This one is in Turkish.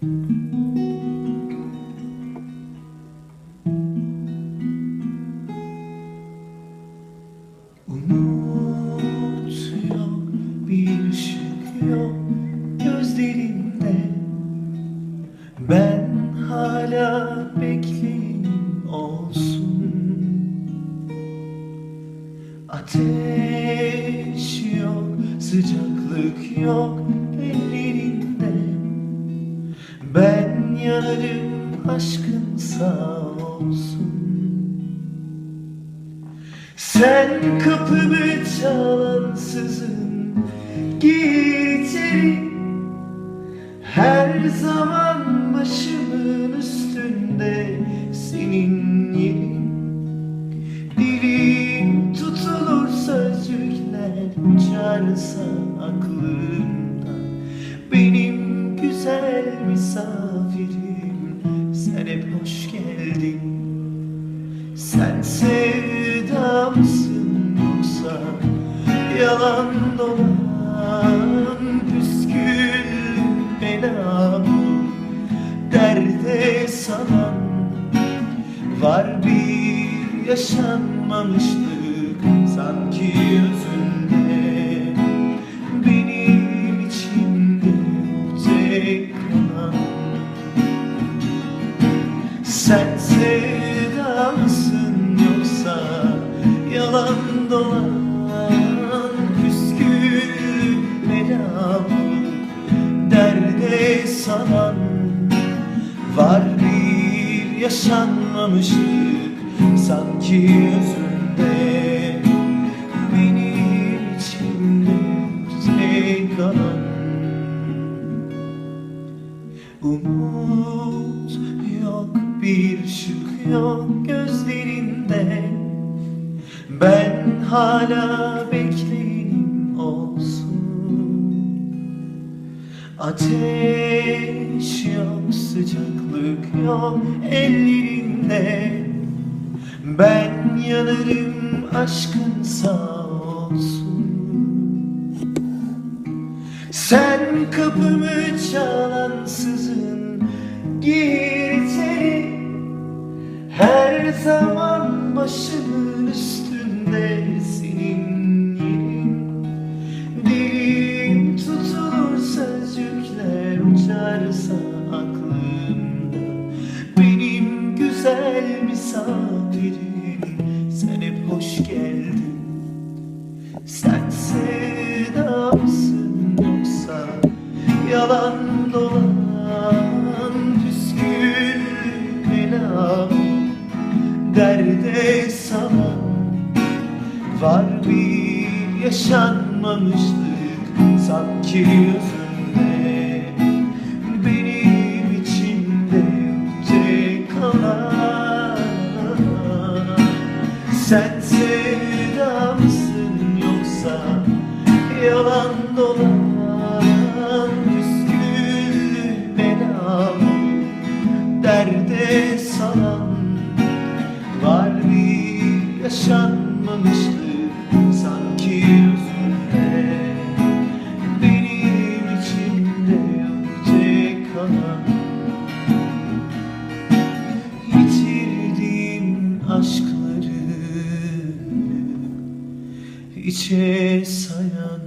Ben hala bekleyin olsun. Ateş yok, sıcaklık yok, elli yanarım aşkın sağ olsun. Sen kapımı çalansızın Gir içeri. Her zaman başımın üstünde Senin yerin. Dilim tutulur sözcükler Uçarsa aklımdan Benim güzel misafirim Sen hep hoş geldin. Sen sevdamsın yoksa yalan dolan püskül bela derde salan var bir yaşanmamışlık sanki özünde sen sevdamsın yoksa yalan dolan püskül melamı derde salan var bir yaşanmamışlık. Sanki özünde benim içimde tek kalan. Umut yok bir ışık yok gözlerinde. Ben hala bekleyeyim olsun. Ateş yok sıcaklık yok ellerinde. Ben yanarım aşkın sağ olsun. Sen kapımı çalansızın zaman başımın üstünde senin yerin Dilim tutulur sözcükler uçarsa aklımda. Benim güzel misafirim sen hep hoş geldin. Sen var bir yaşanmamışlık sanki özünde 이제서야